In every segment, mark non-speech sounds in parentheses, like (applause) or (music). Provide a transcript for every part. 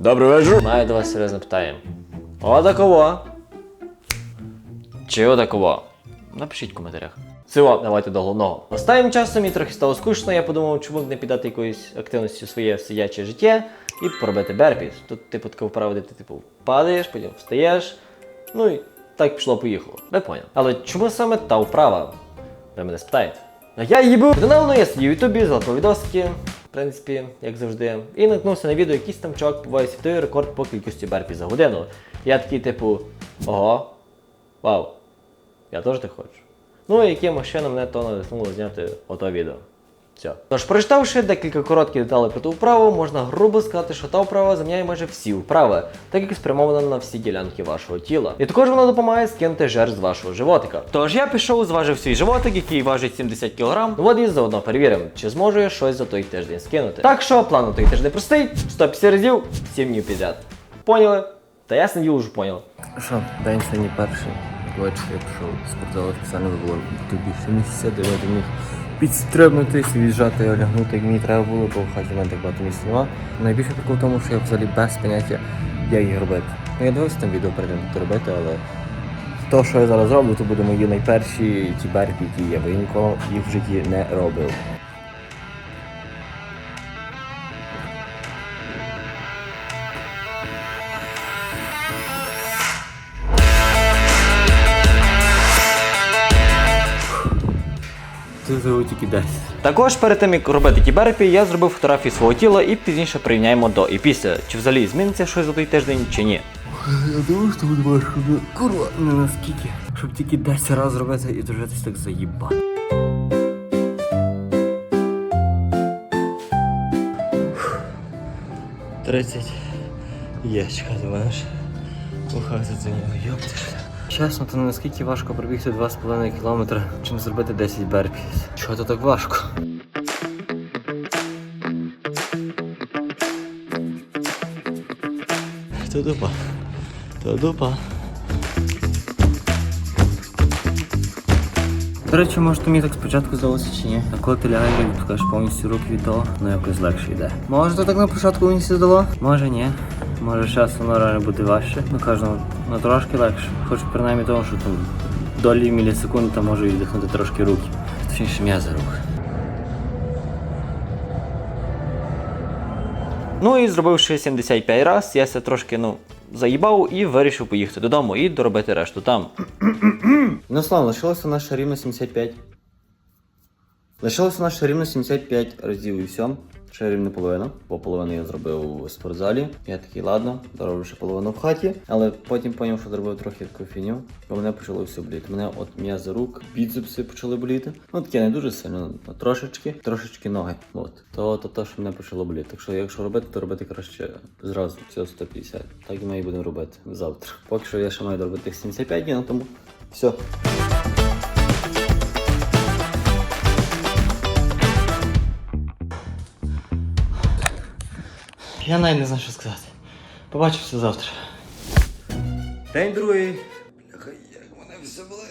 Добрий вечір. Маю до вас серйозне питання. Отакого. Чи отакого? Напишіть в коментарях. Всього, давайте до головного. Останнім часом мені трохи стало скучно, я подумав, чому б не піддати якоїсь активності у своє сидяче життя і пробити берпіс. Тут, типу, така вправа, де ти типу падаєш, потім встаєш. Ну і так пішло поїхало. Ви поняли. Але чому саме та вправа? Ви мене спитаєте. Я її був. Недавно я сидів в Ютубі, залапав відосики, принципі, як завжди. І наткнувся на відео, якийсь там чувак побуває світовий рекорд по кількості берпі за годину. Я такий, типу, ого, вау, я теж так хочу. Ну і якимось чином мене то надихнуло зняти ото відео. Все. Тож, прочитавши декілька коротких деталей про ту вправу, можна грубо сказати, що та вправа заміняє майже всі вправи, так як спрямована на всі ділянки вашого тіла. І також вона допомагає скинути жир з вашого животика. Тож я пішов, зважив свій животик, який важить 70 кг. От і заодно перевіримо, чи зможу я щось за той тиждень скинути. Так що план на той тиждень простий: 150 разів, 7 днів підряд. Поняли? Та я сидів уже поняв. Що, день сьогодні перший. Ввечері я пішов в спортзал спеціально було тут більше місяця, де я міг підстрибнути, віджати і олягнути, як мені треба було, бо в хаті в мене так багато місця нема. Найбільше прикол в тому, що я взагалі без поняття, як їх робити. Ну я дивився там відео перед тим, робити, але то, що я зараз роблю, то буде мої найперші ті берпі, які є, бо я ніколи їх в житті не робив. Це зовут тільки 10. Також перед тим як робити ті берпі, я зробив фотографії свого тіла і пізніше порівняємо до і після. Чи взагалі зміниться щось за той тиждень, чи ні. Я думаю, що буде важко, курва, не наскільки. Щоб тільки 10 разів робити і дожитись так заїбати. Тридцять ящика, думаєш? Уха, це йопти. Чесно, то наскільки важко пробігти 2,5 кілометри, чим зробити 10 берпіс. Чого то так важко? То дупа. То дупа. До речі, може тобі так спочатку здалося чи ні? А коли ти лягаєш відпускаєш повністю руки від того, ну якось легше йде. Може то так на початку мені все здало? Може ні. Може зараз воно реально буде важче. Ну кажу, ну трошки легше. Хоч принаймні того, що там долі мілісекунд там може віддихнути трошки руки. Точніше м'язи рук. Ну і зробивши 75 раз, я ся трошки ну, заїбав і вирішив поїхати додому і доробити решту там. (clears throat) Ну слава, лишилося наше рівно 75. Лишилося наше рівно 75 разів і все. Ще рівно половина, бо половину я зробив у спортзалі. Я такий, ладно, дороблю ще половину в хаті. Але потім зрозумів, що зробив трохи таку фіню, бо мене почало все боліти. Мене от м'язи рук, біцепси почали боліти. Ну таке не дуже сильно, а трошечки, трошечки ноги. От. То, то, то, що мене почало боліти. Так що якщо робити, то робити краще зразу, все 150. Так і ми і будемо робити завтра. Поки що я ще маю доробити тих 75 днів, тому все. Я навіть не знаю, що сказати. Побачимося завтра. День другий. Бляха, як мене все були.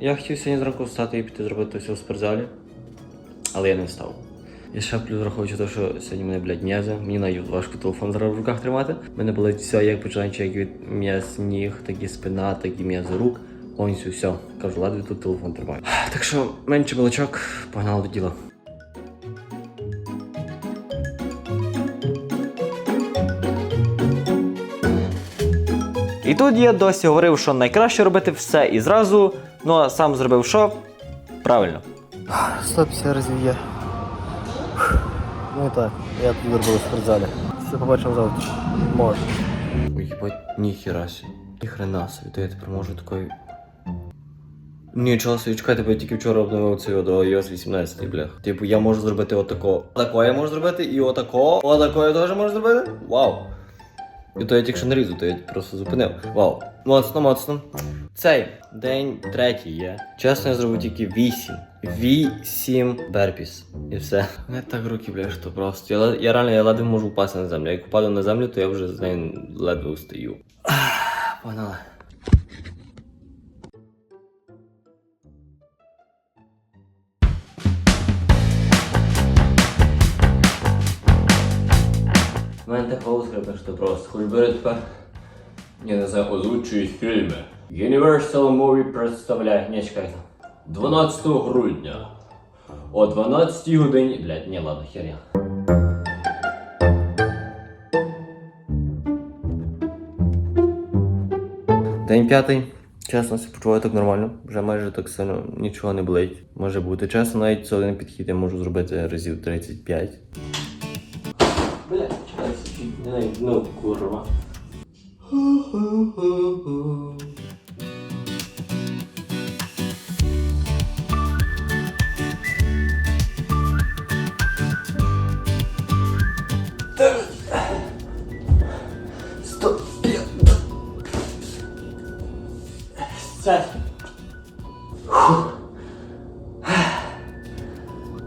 Я хотів сьогодні зранку встати і піти зробити все в спортзалі, але я не встав. Я ще плюс враховуючи те, що сьогодні мене, блядь, м'язи. Мені навіть важко телефон зараз в руках тримати. Мене болить все, як починаючи як від м'яз ніг, так і спина, так і м'язи рук. Повністю все. Кажу, ладві тут телефон тримаю. Так що менше балачок, погнали до діла. І тут я досі говорив, що найкраще робити все і зразу, ну а сам зробив що? Правильно. 150 разів є. Ну і так, я тут зробив в спортзалі. Все побачимо завтра. Може. Ой, їбать, ніхіра сі. Ніхрена собі, то я тепер можу такої. Нічого собі, чекайте, бо я тільки вчора обновив цей до iOS 18, блях. Типу, я можу зробити отако. Отако я можу зробити і отако. Отако я теж можу зробити. Вау. І то я тільки що нарізу, то я просто зупинив. Вау. Моцно, моцно. Цей день третій є. Чесно, я зробив тільки вісім. Вісім берпіс. І все. Не так руки, бля, що просто. Я, я реально я ледве можу впасти на землю. Як впаду на землю, то я вже з нею ледве устаю. Погнали. У мене так що просто. Хоч бери тепер. Не знаю, озвучують фільми. Universal Movie представляє. Чекайте. 12 грудня. О 12 годині. Блядь, ні, ладно, херня. День п'ятий. Чесно, почуваю так нормально. Вже майже так сильно нічого не болить. Може бути. Чесно, навіть це один підхід я можу зробити разів 35. Блять, чекай, ну курва. Сто Це.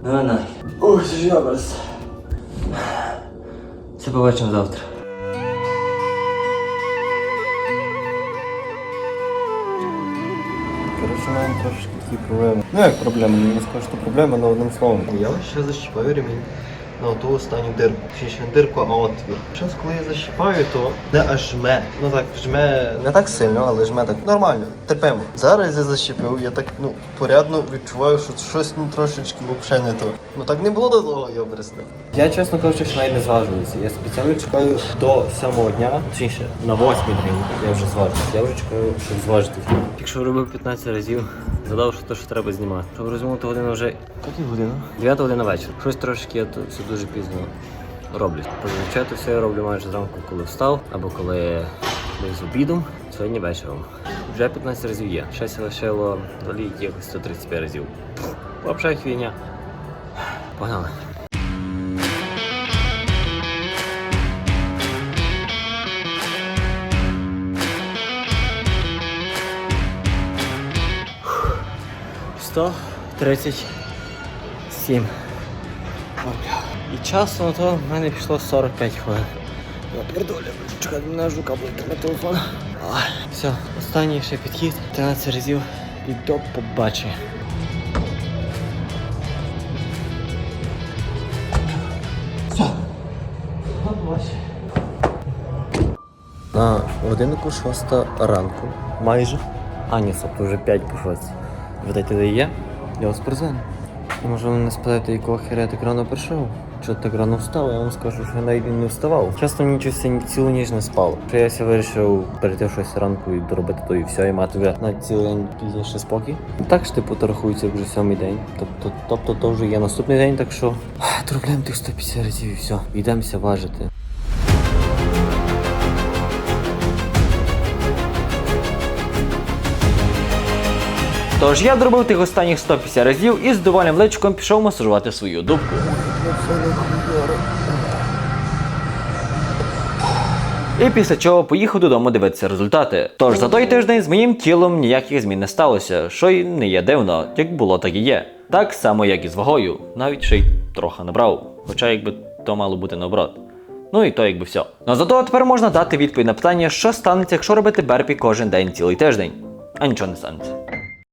Ну, на. Ух, це ж Це побачимо завтра. Коротше, у трошки такі проблеми. Ну як проблеми? Не скажу, що проблеми, але одним словом. Я ще защіпаю ремінь на ту останню дирку. Чи ще не дирку, а отвір. Зараз, коли я защіпаю, то не аж жме. Ну так, жме не так сильно, але жме так нормально, терпимо. Зараз я защіпив, я так ну порядно відчуваю, що щось ну трошечки взагалі не то. Ну так не було до того, я обрисне. Я чесно кажучи, що навіть не зважуюся. Я спеціально чекаю до сьомого дня, точніше, на восьмий день я вже зважуюся. Я вже чекаю, щоб зважитися. Якщо робив 15 разів, згадав, що те, що треба знімати. Щоб розуміти годину вже. Яку година? 9 година вечора. Щось трошки я тут все дуже пізно роблю. Зазвичай то все я роблю майже зранку, коли встав, або коли з обідом, сьогодні вечором. Вже 15 разів є. Щось лишило доліть якихось 135 разів. Вообще хвіня. Погнали. Сто тридцять сім. І часу на то в мене пішло 45 хвилин. Я передолю, чекай, мене жука блити на телефон. Все, останній ще підхід, 13 разів і до побачення. Все. До побачення. На годиннику 6 ранку. Майже. А, ні, стоп, вже 5 по 6. Видайте, де є? Я вас призвену. Може ви не спитаєте, якого хера я так рано прийшов? Ти так рано встав? Я вам скажу, що я навіть не вставав. Часто мені щось цілу ніч не спав. Що я вирішив перейти 6 ранку і доробити то і все, і мати на цілий день пізніше спокій. Так ж типу то рахується вже сьомий день. Тобто, тобто то вже є наступний день, так що доробляємо тих 150 разів і все. Йдемося важити. Тож я доробив тих останніх 150 разів і з довольним личком пішов масажувати свою дубку. І після чого поїхав додому дивитися результати. Тож за той тиждень з моїм тілом ніяких змін не сталося, що й не є дивно, як було, так і є. Так само, як і з вагою, навіть ще й трохи набрав. Хоча якби то мало бути наоборот. Ну і то якби все. Ну зато тепер можна дати відповідь на питання, що станеться, якщо робити берпі кожен день цілий тиждень. А нічого не станеться.